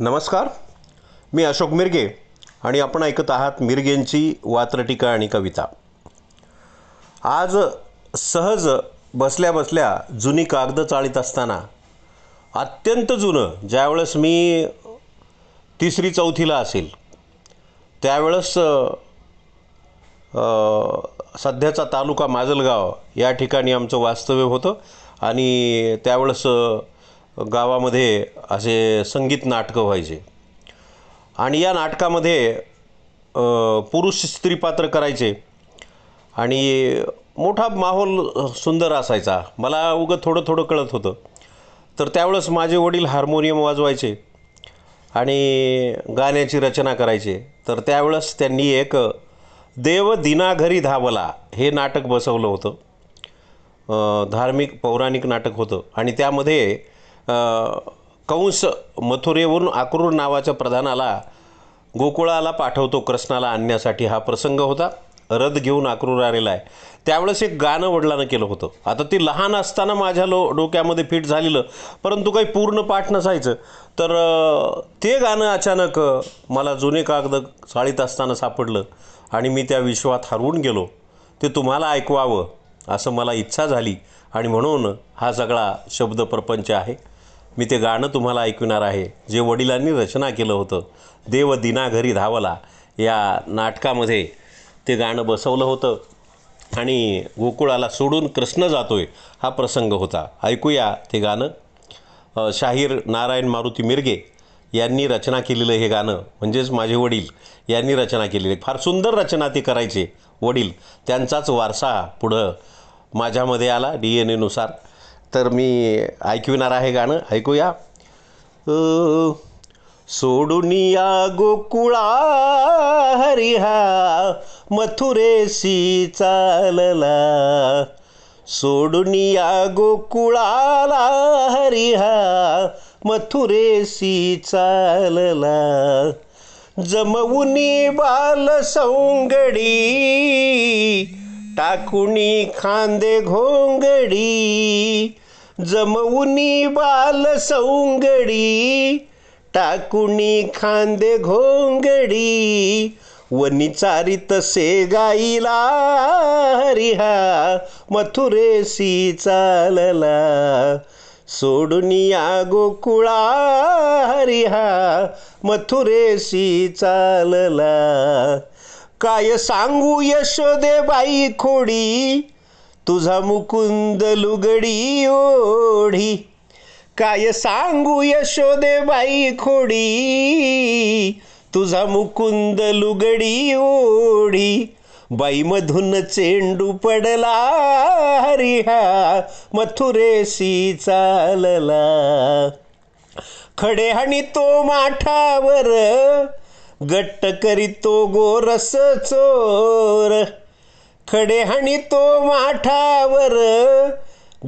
नमस्कार. मी अशोक मिरगे आणि आपण ऐकत आहात मिरगेंची वात्रटिका आणि कविता. आज सहज बसल्या बसल्या जुनी कागदं चाळीत असताना अत्यंत जुनं ज्यावेळेस मी तिसरी चौथीला असेल त्यावेळेस सध्याचा तालुका माजलगाव या ठिकाणी आमचं वास्तव्य होतं आणि त्यावेळेस गावामध्ये असे संगीत नाटकं व्हायचे. आणि या नाटकामध्ये पुरुष स्त्री पात्र करायचे. आणि मोठा माहोल सुंदर असायचा. मला उगं थोडं थोडं कळत होतं. तर त्यावेळेस माझे वडील हार्मोनियम वाजवायचे आणि गाण्याची रचना करायचे. तर त्यावेळेस त्यांनी एक देव दिनाघरी धावला हे नाटक बसवलं होतं. धार्मिक पौराणिक नाटक होतं. आणि त्यामध्ये कंस मथुरेवरून आक्रूर नावाच्या प्रधानाला गोकुळाला पाठवतो कृष्णाला आणण्यासाठी. हा प्रसंग होता. रथ घेऊन आक्रूर आलेला आहे. त्यावेळेस एक गाणं वडिलानं केलं होतं. आता ते लहान असताना माझ्या लो डोक्यामध्ये फिट झालेलं परंतु काही पूर्ण पाठ नसायचं. तर ते गाणं अचानक मला जुने कागद चाळीत असताना सापडलं आणि मी त्या विश्वात हरवून गेलो. ते तुम्हाला ऐकवावं असं मला इच्छा झाली. आणि म्हणून हा सगळा शब्द प्रपंच आहे. मी ते गाणं तुम्हाला ऐकविणार आहे. जे वडिलांनी रचना केलं होतं. देव दिनाघरी धावला. या नाटकामध्ये ते गाणं बसवलं होतं. आणि गोकुळाला सोडून कृष्ण जातोय हा प्रसंग होता. ऐकूया ते गाणं. शाहीर नारायण मारुती मिरगे यांनी रचना केलेलं हे गाणं. म्हणजेच माझे वडील यांनी रचना केलेली. फार सुंदर रचना ते करायचे वडील. त्यांचाच वारसा पुढं माझ्यामध्ये आला. डी एन एनुसार तर मी ऐकविणार आहे गाणं. ऐकूया. सोडून या गोकुळा हरिहा मथुरेशी चालला. सोडून या गोकुळाला हरिहा मथुरेशी चालला. जमवुनी बाल सौंगडी टाकुनी खांदे घोंगडी जमवुनी बाल सौंगडी टाकुनी खांदे घोंगडी वनी चारित से गाईला हरिहा मथुरेशी चालला सोडून या गोकुळा हरिहा मथुरेशी चालला. काय सांगू यशोदे बाई खोडी तुझा मुकुंद लुगडी ओढी. काय सांगू यशोदे बाई खोडी? तुझा मुकुंद लुगडी ओढी. बाईमधून चेंडू पडला हरिहा मथुरेशी चालला. खडे आणि तो माठावर गट्ट करी तो गोरस चोर. खडे हाणी तो माठावर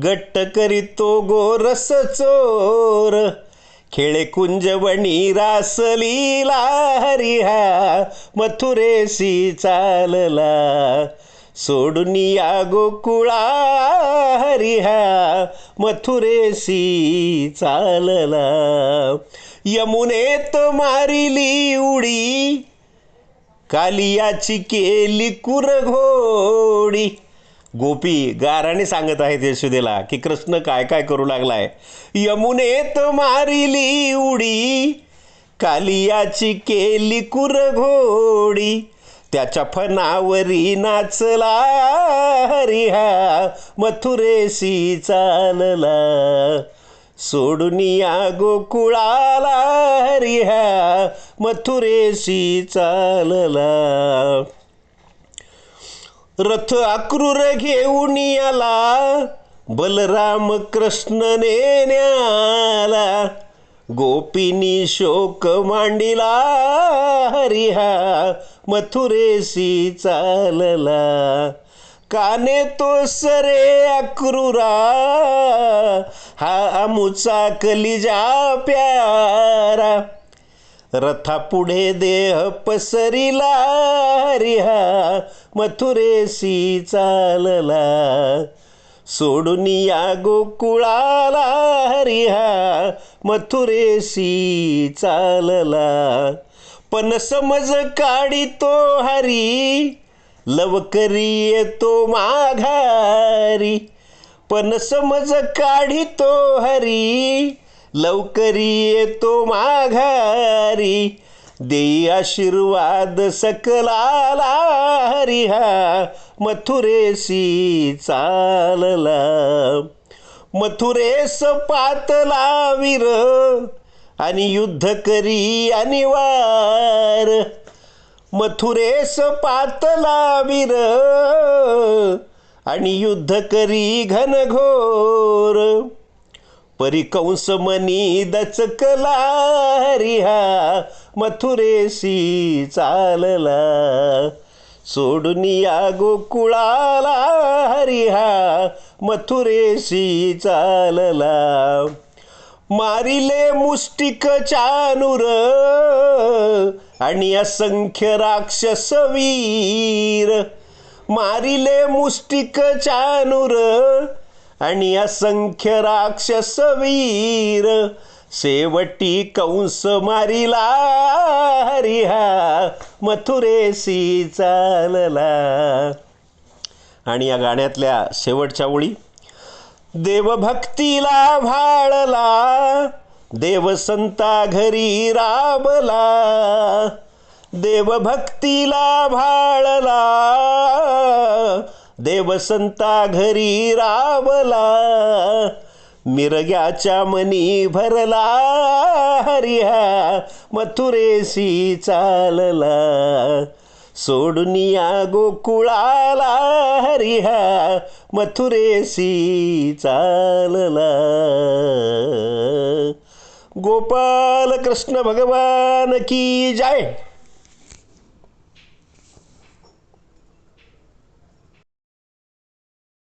गट्ट करीतो गोरस चोर. खेळे कुंजवणी रासलीला हरिहा मथुरेशी चालला. सोडून या गोकुळा हरिहा मथुरेशी चालला. यमुनेत मारिली उडी कालियाची केली कुरघोडी. गोपी गाराने सांगत आहेत यशोदेला की कृष्ण काय काय करू लागलाय? यमुनेत मारिली उडी. कालियाची केली कुरघोडी. त्याच्या फनावरी नाचला हरिहा. मथुरेशी चालला सोडून या गोकुळाला हरिहा मथुरेशी चालला. रथ अक्रूर घेऊन आला बलराम कृष्ण नेण्याला गोपीनी शोक मांडिला हरिहा मथुरेशी चालला. काने तो सरे अक्रूरा हा आमुचा कलिजा प्यारा. रथापुढे देह पसरिला रिहा मथुरेशी चालला. सोडून या गोकुळाला हरिहा मथुरेशी चालला. पण समज काढितो हरी लवकरी येतो माघारी. पण समज काढितो हरी. लवकरी येतो माघारी. देई आशीर्वाद सकलाला हरिहा मथुरेसी चालला. मथुरेस पातला वीर. आणि युद्ध करी आणि मथुरेस पातला वीर आणि युद्ध करी घनघोर. परिकंस मनी दचकला हरिहा मथुरेशी चालला. सोडून या गोकुळाला हरिहा मथुरेशी चालला. मारिले मुष्टिक चानुर. आणि असंख्य राक्षस वीर मारिले मुष्टिक चानुर आणि असंख्य राक्षस वीर शेवटी कंस मारिला हरिहा मथुरेशी चालला. आणि या गाण्यातल्या शेवटच्या ओळी देवभक्तीला भाळला. देवसंता घरी राबला देवभक्तीला भाळला. देवसंता घरी राबला मिरग्याच्या मनी भरला हरिहा मथुरेशी चालला. सोडून या गोकुळाला हरिहा मथुरेशी चालला. गोपाल कृष्ण भगवान की जय।